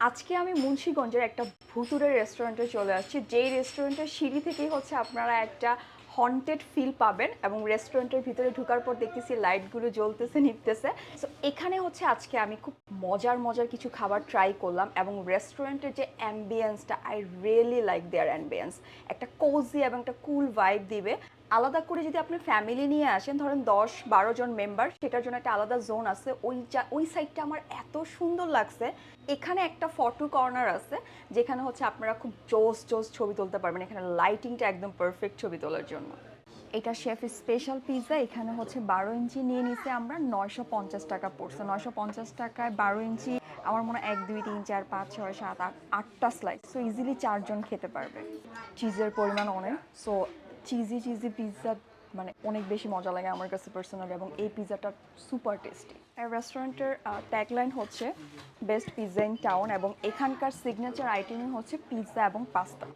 আজকে আমি মুন্সিগঞ্জের একটা ভুতুরের রেস্টুরেন্টে চলে আসছি। যেই রেস্টুরেন্টের সিঁড়ি থেকেই হচ্ছে আপনারা একটা হন্টেড ফিল পাবেন এবং রেস্টুরেন্টের ভিতরে ঢুকার পর দেখতেছি লাইটগুলো জ্বলতেছে নিপতেছে সো এখানে হচ্ছে আজকে আমি খুব মজার মজার কিছু খাবার ট্রাই করলাম এবং রেস্টুরেন্টের যে অ্যাম্বিয়েন্সটা I really like their ambience একটা কোজি এবং একটা কুল ভাইব দিবে। আলাদা করে যদি আপনি ফ্যামিলি নিয়ে আসেন, ধরেন দশ বারো জন মেম্বার সেটার জন্য একটা আলাদা জোন আছে। ওই ওই সাইডটা আমার এত সুন্দর লাগছে। এখানে একটা ফটো কর্নার আছে, যেখানে হচ্ছে আপনারা খুব জোস জোস ছবি তুলতে পারবেন। এখানে লাইটিংটা একদম পারফেক্ট ছবি তোলার জন্য। এটা শেফ স্পেশাল পিৎজা এখানে হচ্ছে বারো ইঞ্চি নিয়ে নিছে আমরা, নয়শো পঞ্চাশ টাকা পড়ছে নয়শো পঞ্চাশ টাকায় বারো ইঞ্চি, আমার মনে হয় এক, দুই, তিন, চার, পাঁচ, ছয়, সাত, আট, আটটা স্লাইস সো ইজিলি চারজন খেতে পারবে। চিজের পরিমাণ অনেক। সো চিজি চিজি পিৎজা মানে অনেক বেশি মজা লাগে আমার কাছে পার্সোনালি এবং এই পিৎজাটা সুপার টেস্টি রেস্টুরেন্টের ট্যাগলাইন হচ্ছে বেস্ট পিৎজা ইন টাউন এবং এখানকার সিগনেচার আইটেমই হচ্ছে পিৎজা এবং পাস্তা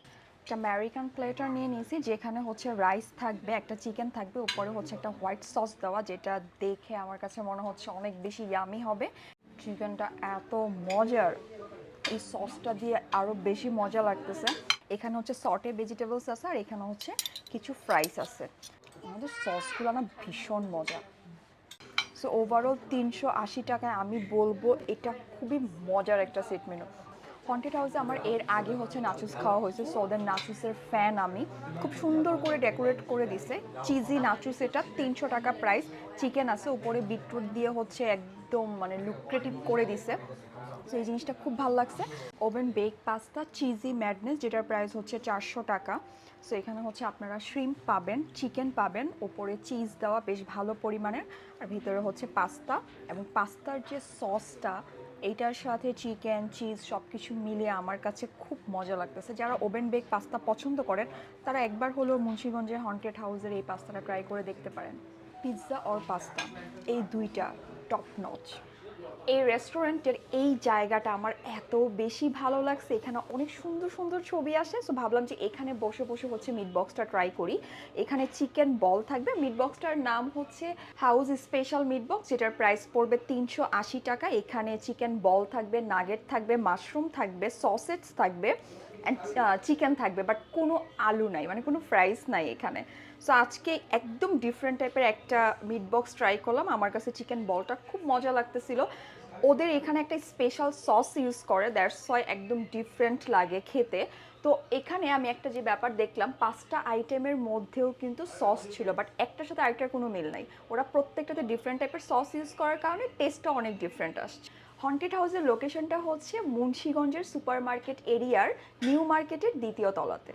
একটা আমেরিকান প্লেটার নিয়ে নিয়েছি, যেখানে হচ্ছে রাইস থাকবে, একটা চিকেন থাকবে, উপরে হচ্ছে একটা হোয়াইট সস দেওয়া, যেটা দেখে আমার কাছে মনে হচ্ছে অনেক বেশি ইয়ামি হবে। চিকেনটা এত মজার, এই সসটা দিয়ে আরও বেশি মজা লাগতেছে। এখানে হচ্ছে সর্টে ভেজিটেবলস আছে, আর এখানে হচ্ছে কিছু ফ্রাইস আছে। আমাদের সসগুলো না ভীষণ মজা। সো ওভারঅল তিনশো আশি টাকায় আমি বলব, এটা খুবই মজার একটা সেট মেনু হন্টেড হাউসে আমার এর আগে হচ্ছে নাচুস খাওয়া হয়েছে সো ওদের নাচুসের ফ্যান আমি। খুব সুন্দর করে ডেকোরেট করে দিছে। চিজি নাচুস এটা, তিনশো টাকা প্রাইস চিকেন আছে, উপরে বিটরুট দিয়ে হচ্ছে একদম মানে লুক্রেটিভ করে দিছে। সো এই জিনিসটা খুব ভালো লাগছে। Oven bake pasta cheesy madness যেটার প্রাইস হচ্ছে চারশো টাকা। সো এখানে হচ্ছে আপনারা শ্রিম্প পাবেন চিকেন পাবেন ওপরে চিজ দেওয়া বেশ ভালো পরিমাণের। আর ভিতরে হচ্ছে পাস্তা এবং পাস্তার যে সসটা এইটার সাথে চিকেন, চিজ সব কিছু মিলে আমার কাছে খুব মজা লাগতেছে। যারা ওভেন বেক পাস্তা পছন্দ করেন, তারা একবার হলেও মুন্সিগঞ্জের হন্টেড হাউসের এই পাস্তাটা ট্রাই করে দেখতে পারেন। পিৎজা অর পাস্তা এই দুইটা টপ নচ এই রেস্টুরেন্টের এই জায়গাটা আমার এত বেশি ভালো লাগছে। এখানে অনেক সুন্দর সুন্দর ছবি আসে। সো ভাবলাম যে এখানে বসে বসে হচ্ছে মিট বক্সটা ট্রাই করি। এখানে চিকেন বল থাকবে। মিট বক্সটার নাম হচ্ছে হাউস স্পেশাল মিট বক্স যেটার প্রাইস পড়বে তিনশো আশি টাকা। এখানে চিকেন বল থাকবে নাগেট থাকবে মাশরুম থাকবে সসেজ থাকবে। অ্যান্ড চিকেন থাকবে বাট কোনো আলু নাই মানে কোনো ফ্রাইস নাই এখানে। সো আজকে একদম ডিফারেন্ট টাইপের একটা মিট বক্স ট্রাই করলাম। আমার কাছে চিকেন বলটা খুব মজা লাগতেছিল। ওদের এখানে একটা স্পেশাল সস ইউজ করে দ্যাটস ওয়াই একদম ডিফারেন্ট লাগে খেতে। তো এখানে আমি একটা যে ব্যাপার দেখলাম, পাঁচটা আইটেমের মধ্যেও কিন্তু সস ছিল বাট একটার সাথে আরেকটার কোনো মিল নাই। ওরা প্রত্যেকটাতে ডিফারেন্ট টাইপের সস ইউজ করার কারণে টেস্টটা অনেক ডিফারেন্ট আসছে। হন্টেড হাউসের লোকেশনটা হচ্ছে মুন্সিগঞ্জের সুপার মার্কেট এরিয়ার নিউ মার্কেটের দ্বিতীয় তলাতে।